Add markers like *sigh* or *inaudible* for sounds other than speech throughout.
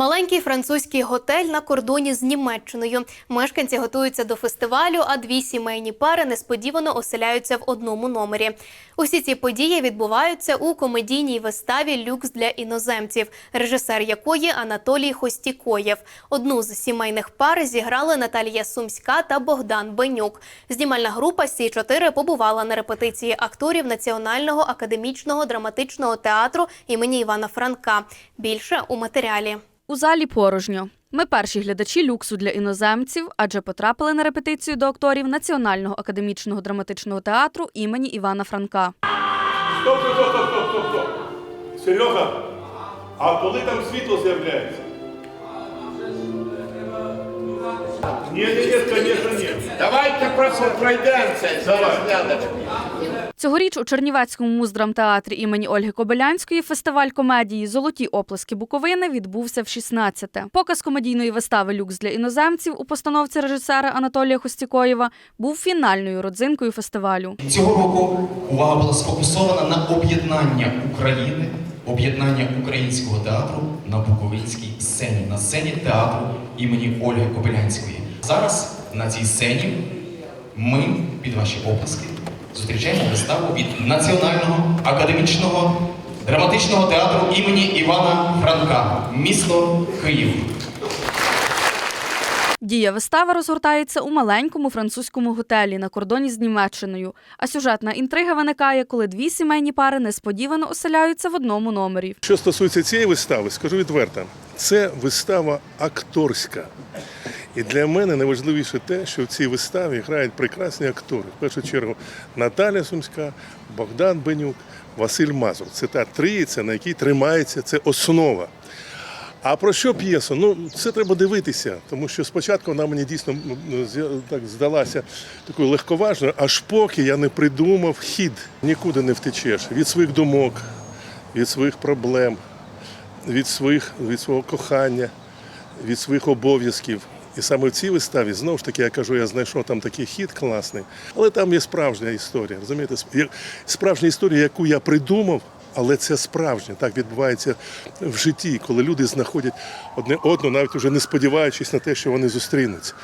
Маленький французький готель на кордоні з Німеччиною. Мешканці готуються до фестивалю, а дві сімейні пари несподівано оселяються в одному номері. Усі ці події відбуваються у комедійній виставі Люкс для іноземців, режисер якої Анатолій Хостікоєв. Одну з сімейних пар зіграли Наталія Сумська та Богдан Бенюк. Знімальна група Сі 4 побувала на репетиції акторів Національного академічного драматичного театру імені Івана Франка. Більше у матеріалі. У залі порожньо. Ми перші глядачі люксу для іноземців, адже потрапили на репетицію до акторів Національного академічного драматичного театру імені Івана Франка. Стоп, стоп, стоп, стоп, стоп, стоп. Серега, а коли там світло з'являється? Ні, ні, ні, звісно, ні. Давайте просто пройдемося. Зараз глядачку. Цьогоріч у Чернівецькому муздрамтеатрі імені Ольги Кобилянської фестиваль комедії Золоті оплески Буковини відбувся в 16-те. Показ комедійної вистави Люкс для іноземців у постановці режисера Анатолія Хостікоєва був фінальною родзинкою фестивалю. Цього року увага була сфокусована на об'єднання України, об'єднання українського театру на Буковинській сцені, на сцені театру імені Ольги Кобилянської. Зараз на цій сцені ми під ваші оплески зустрічаємо виставу від Національного академічного драматичного театру імені Івана Франка, місто Київ. Дія вистави розгортається у маленькому французькому готелі на кордоні з Німеччиною. А сюжетна інтрига виникає, коли дві сімейні пари несподівано оселяються в одному номері. Що стосується цієї вистави, скажу відверто, це вистава акторська. І для мене найважливіше те, що в цій виставі грають прекрасні актори. В першу чергу Наталя Сумська, Богдан Бенюк, Василь Мазур. Це та трійця, на якій тримається, це основа. А про що п'єсу? Ну, це треба дивитися, тому що спочатку вона мені дійсно так здалася такою легковажною, аж поки я не придумав хід. Нікуди не втечеш від своїх думок, від своїх проблем, від, своїх, від свого кохання, від своїх обов'язків. І саме в цій виставі, знову ж таки, я кажу, я знайшов там такий хід класний, але там є справжня історія. Розумієте, Сп- справжня історія, яку я придумав, але це справжнє. Так відбувається в житті, коли люди знаходять одне одного, навіть уже не сподіваючись на те, що вони зустрінуться.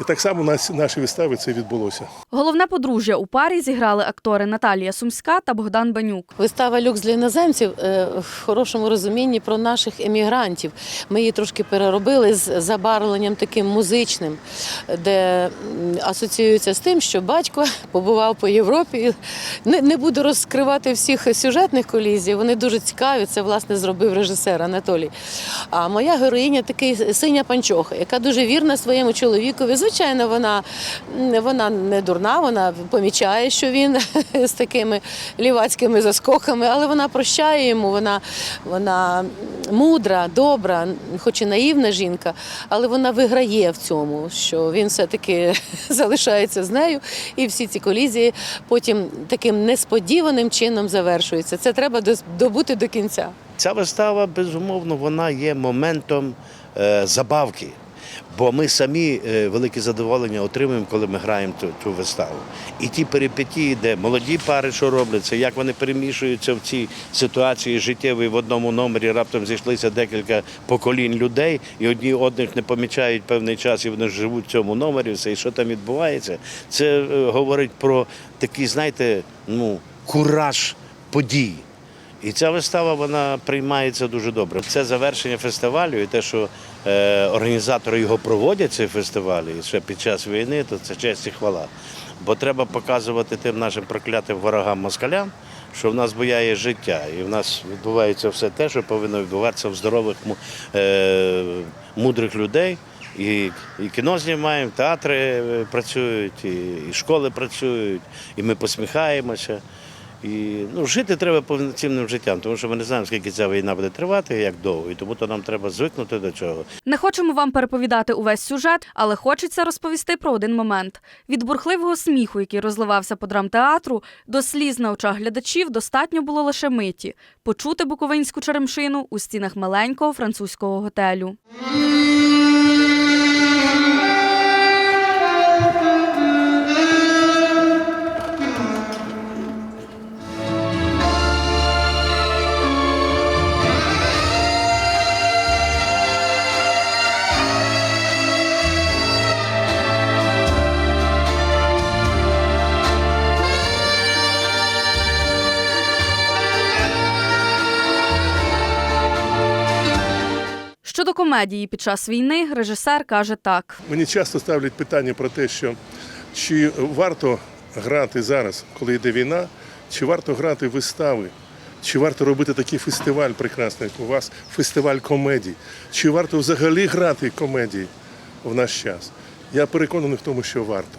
І так само на нашій виставі це відбулося. Головне подружжя у парі зіграли актори Наталія Сумська та Богдан Бенюк. Вистава люкс для іноземців е, в хорошому розумінні про наших емігрантів. Ми її трошки переробили з забарвленням таким музичним, де асоціюється з тим, що батько *laughs* побував по Європі. Не, не буду розкривати всіх сюжетних колізій. Вони дуже цікаві. Це власне зробив режисер Анатолій. А моя героїня такий синя панчоха, яка дуже вірна своєму чоловікові. Звичайно, вона, вона не дурна, вона помічає, що він *laughs* з такими лівацькими заскоками, але вона прощає йому, вона, вона мудра, добра, хоч і наївна жінка, але вона виграє в цьому, що він все-таки *laughs* залишається з нею, і всі ці колізії потім таким несподіваним чином завершуються. Це треба добути до кінця. Ця вистава, безумовно, вона є моментом е, забавки. Бо ми самі е, велике задоволення отримуємо, коли ми граємо цю, цю виставу. І ті перипетії, де молоді пари, що робляться, як вони перемішуються в цій ситуації життєвій в одному номері, раптом зійшлися декілька поколінь людей, і одні одних не помічають певний час, і вони живуть в цьому номері, все, і що там відбувається. Це е, говорить про такий, знаєте, ну, кураж подій. І ця вистава вона приймається дуже добре. Це завершення фестивалю, і те, що е, організатори його проводять цей фестиваль, і ще під час війни, то це честь і хвала. Бо треба показувати тим нашим проклятим ворогам москалям, що в нас бояє життя, і в нас відбувається все те, що повинно відбуватися в здорових е, мудрих людей. І, і кіно знімаємо, театри е, працюють, і, і школи працюють, і ми посміхаємося. І ну, жити треба повноцінним життям, тому що ми не знаємо, скільки ця війна буде тривати, як довго, і тому то нам треба звикнути до цього. Не хочемо вам переповідати увесь сюжет, але хочеться розповісти про один момент. Від бурхливого сміху, який розливався по драмтеатру, до сліз на очах глядачів достатньо було лише миті почути буковинську черемшину у стінах маленького французького готелю. Щодо комедії під час війни, режисер каже так. Мені часто ставлять питання про те, що чи варто грати зараз, коли йде війна, чи варто грати вистави, чи варто робити такий фестиваль прекрасний, як у вас, фестиваль комедій, чи варто взагалі грати комедії в наш час. Я переконаний в тому, що варто.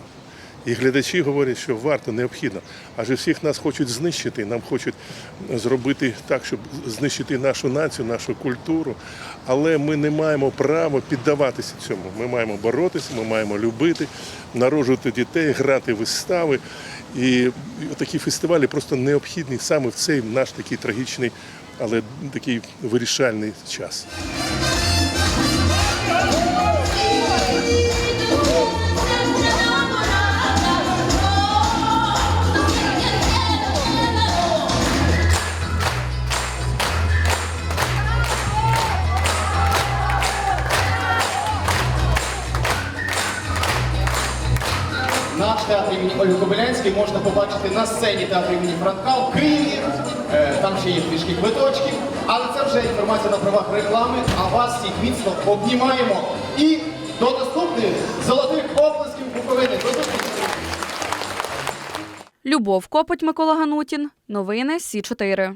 І глядачі говорять, що варто, необхідно. Адже всіх нас хочуть знищити, нам хочуть зробити так, щоб знищити нашу націю, нашу культуру. Але ми не маємо права піддаватися цьому. Ми маємо боротися, ми маємо любити, народжувати дітей, грати вистави. І такі фестивалі просто необхідні саме в цей наш такий трагічний, але такий вирішальний час. Наш театр імені Ольги Кобилянської можна побачити на сцені театру імені Франка в Києві. Е, Там ще є трішки квиточків, але це вже інформація на правах реклами. А вас всіх міцно обнімаємо. І до наступних золотих оплесків Буковини. До! Любов Копоть, Микола Ганутін. Новини Сі 4